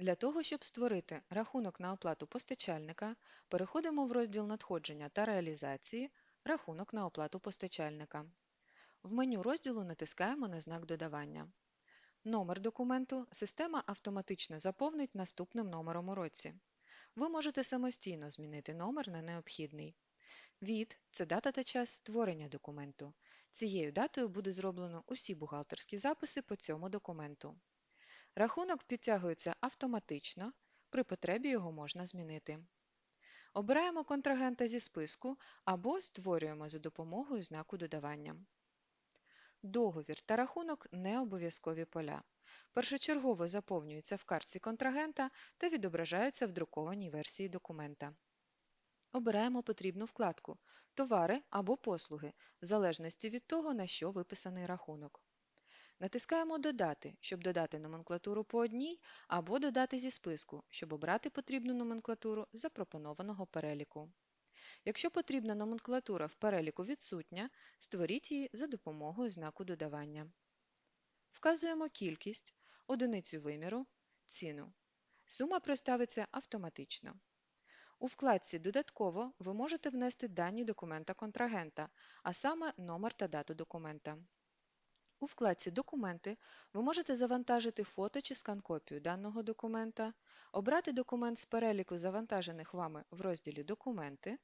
Для того, щоб створити рахунок на оплату постачальника, переходимо в розділ надходження та реалізації Рахунок на оплату постачальника. В меню розділу натискаємо на знак додавання. Номер документу система автоматично заповнить наступним номером у році. Ви можете самостійно змінити номер на необхідний. Від це дата та час створення документу. Цією датою буде зроблено усі бухгалтерські записи по цьому документу. Рахунок підтягується автоматично, при потребі його можна змінити. Обираємо контрагента зі списку або створюємо за допомогою знаку додавання. Договір та рахунок не обов'язкові поля. Першочергово заповнюються в картці контрагента та відображаються в друкованій версії документа. Обираємо потрібну вкладку Товари або послуги, в залежності від того, на що виписаний рахунок. Натискаємо Додати, щоб додати номенклатуру по одній, або додати зі списку, щоб обрати потрібну номенклатуру з запропонованого переліку. Якщо потрібна номенклатура в переліку відсутня, створіть її за допомогою знаку додавання. Вказуємо кількість, одиницю виміру, ціну. Сума проставиться автоматично. У вкладці Додатково ви можете внести дані документа контрагента, а саме номер та дату документа. У вкладці Документи ви можете завантажити фото чи скан-копію даного документа, обрати документ з переліку завантажених вами в розділі Документи,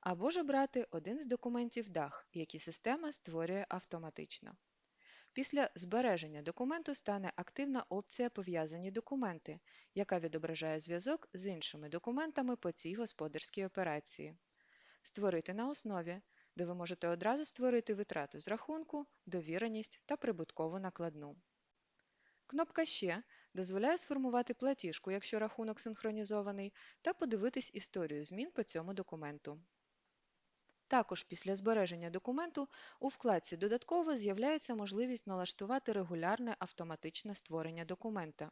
або ж обрати один з документів DAG, які система створює автоматично. Після збереження документу стане активна опція Пов'язані документи, яка відображає зв'язок з іншими документами по цій господарській операції. Створити на основі де ви можете одразу створити витрату з рахунку, довіреність та прибуткову накладну. Кнопка Ще дозволяє сформувати платіжку, якщо рахунок синхронізований, та подивитись історію змін по цьому документу. Також після збереження документу у вкладці Додатково з'являється можливість налаштувати регулярне автоматичне створення документа.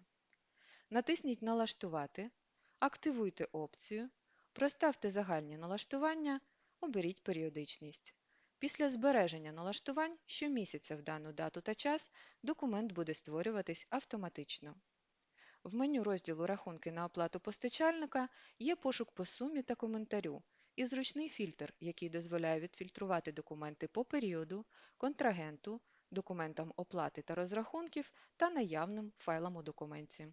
Натисніть Налаштувати, активуйте опцію, проставте загальні налаштування оберіть періодичність. Після збереження налаштувань щомісяця в дану дату та час документ буде створюватись автоматично. В меню розділу Рахунки на оплату постачальника є пошук по сумі та коментарю і зручний фільтр, який дозволяє відфільтрувати документи по періоду, контрагенту, документам оплати та розрахунків та наявним файлам у документі.